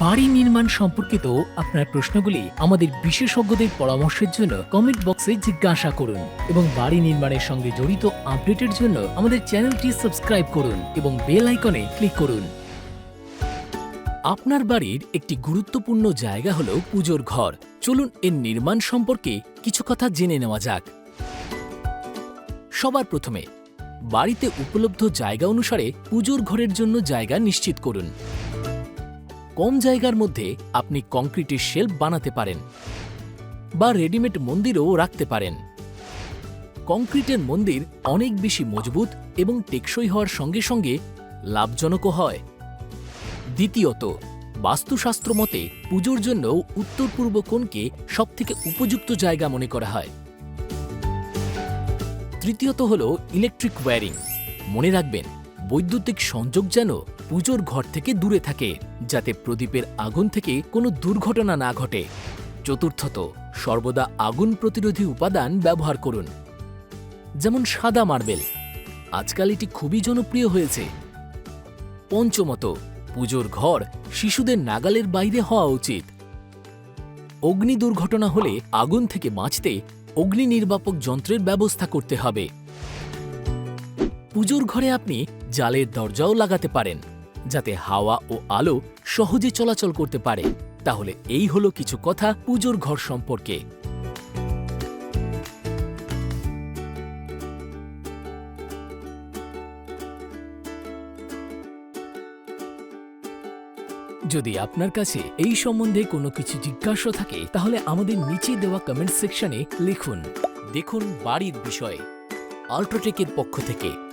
বাড়ি নির্মাণ সম্পর্কিত আপনার প্রশ্নগুলি আমাদের বিশেষজ্ঞদের পরামর্শের জন্য কমেন্ট বক্সে জিজ্ঞাসা করুন এবং বাড়ি নির্মাণের সঙ্গে জড়িত আপডেটের জন্য আমাদের চ্যানেলটি সাবস্ক্রাইব করুন এবং বেল আইকনে ক্লিক করুন। আপনার বাড়ির একটি গুরুত্বপূর্ণ জায়গা হল পুজোর ঘর। চলুন এর নির্মাণ সম্পর্কে কিছু কথা জেনে নেওয়া যাক। সবার প্রথমে, বাড়িতে উপলব্ধ জায়গা অনুসারে পুজোর ঘরের জন্য জায়গা নিশ্চিত করুন। কম জায়গার মধ্যে আপনি কংক্রিটের শেলফ বানাতে পারেন বা রেডিমেড মন্দিরও রাখতে পারেন। কংক্রিটের মন্দির অনেক বেশি মজবুত এবং টেকসই হওয়ার সঙ্গে সঙ্গে লাভজনকও হয়। দ্বিতীয়ত, বাস্তুশাস্ত্র মতে পুজোর জন্য উত্তর পূর্ব কোণকে সবথেকে উপযুক্ত জায়গা মনে করা হয়। তৃতীয়ত হল ইলেকট্রিক ওয়্যারিং। মনে রাখবেন বৈদ্যুতিক সংযোগ যেন পুজোর ঘর থেকে দূরে থাকে, যাতে প্রদীপের আগুন থেকে কোনো দুর্ঘটনা না ঘটে। চতুর্থত, সর্বদা আগুন প্রতিরোধী উপাদান ব্যবহার করুন। যেমন সাদা মার্বেল। আজকাল এটি খুবই জনপ্রিয় হয়েছে। পঞ্চমত, পুজোর ঘর শিশুদের নাগালের বাইরে হওয়া উচিত। অগ্নি দুর্ঘটনা হলে আগুন থেকে বাঁচতে অগ্নি নির্বাপক যন্ত্রের ব্যবস্থা করতে হবে। পুজোর ঘরে আপনি জালের দরজাও লাগাতে পারেন, যাতে হাওয়া ও আলো সহজে চলাচল করতে পারে। তাহলে এই হলো কিছু কথা পুজোর ঘর সম্পর্কে। যদি আপনার কাছে এই সম্বন্ধে কোনো কিছু জিজ্ঞাসা থাকে, তাহলে আমাদের নিচে দেওয়া কমেন্ট সেকশনে লিখুন। দেখুন বাড়ির বিষয়ে আল্ট্রাটেকের পক্ষ থেকে।